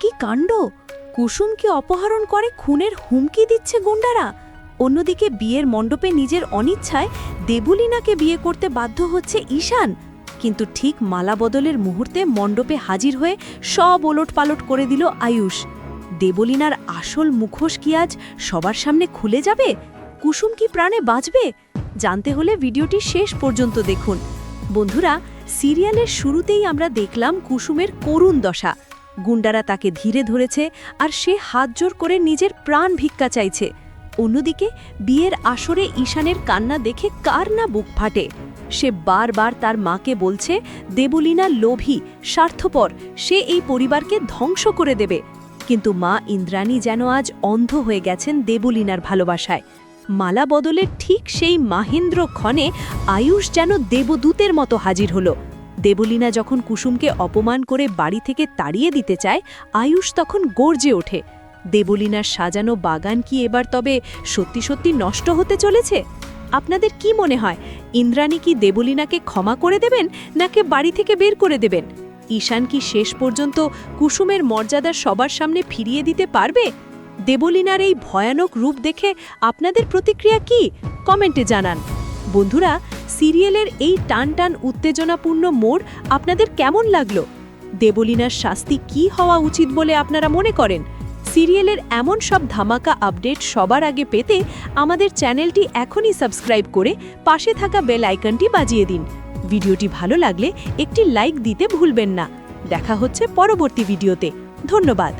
কি কাণ্ড? কুসুমকে অপহরণ করে খুনের হুমকি দিচ্ছে গুন্ডারা? অন্যদিকে বিয়ের মণ্ডপে নিজের অনিচ্ছায় দেবুলিনাকে বিয়ে করতে বাধ্য হচ্ছে ঈশান। কিন্তু ঠিক মালা বদলের মুহূর্তে মণ্ডপে হাজির হয়ে সব ওলট পালট করে দিল আয়ুষ। দেবলিনার আসল মুখোশ কি আজ সবার সামনে খুলে যাবে? কুসুম কি প্রাণে বাঁচবে? জানতে হলে ভিডিওটি শেষ পর্যন্ত দেখুন। বন্ধুরা, সিরিয়ালের শুরুতেই আমরা দেখলাম কুসুমের করুণ দশা। গুন্ডারা তাকে ধীরে ধরেছে আর সে হাত জোর করে নিজের প্রাণ ভিক্ষা চাইছে। অন্যদিকে বিয়ের আসরে ঈশানের কান্না দেখে কার না বুক ফাটে? সে বারবার তার মাকে বলছে, দেবলীনা লোভী, স্বার্থপর, সে এই পরিবারকে ধ্বংস করে দেবে। কিন্তু মা ইন্দ্রাণী যেন আজ অন্ধ হয়ে গেছেন দেবলীনার ভালোবাসায়। মালা বদলের ঠিক সেই মাহেন্দ্র ক্ষণে আয়ুষ যেন দেবদূতের মতো হাজির হলো। দেবলীনা যখন কুসুমকে অপমান করে বাড়ি থেকে তাড়িয়ে দিতে চায়, আয়ুষ তখন গর্জে ওঠে। দেবলীনার সাজানো বাগান কি এবার তবে সত্যি সত্যি নষ্ট হতে চলেছে? আপনাদের কি মনে হয়, ইন্দ্রাণী কি দেবলীনাকে ক্ষমা করে দেবেন, নাকি বাড়ি থেকে বের করে দেবেন? ঈশান কি শেষ পর্যন্ত কুসুমের মর্যাদা সবার সামনে ফিরিয়ে দিতে পারবে? দেবলীনার এই ভয়ানক রূপ দেখে আপনাদের প্রতিক্রিয়া কি? কমেন্টে জানান। বন্ধুরা, সিরিয়ালের এই টান টান উত্তেজনাপূর্ণ মোড় আপনাদের কেমন লাগল? দেবলীনার শাস্তি কি হওয়া উচিত বলে আপনারা মনে করেন? সিরিয়ালের এমন সব ধামাকা আপডেট সবার আগে পেতে আমাদের চ্যানেলটি এখনই সাবস্ক্রাইব করে পাশে থাকা বেল আইকনটি বাজিয়ে দিন। ভিডিওটি ভালো লাগলে একটি লাইক দিতে ভুলবেন না। দেখা হচ্ছে পরবর্তী ভিডিওতে। ধন্যবাদ।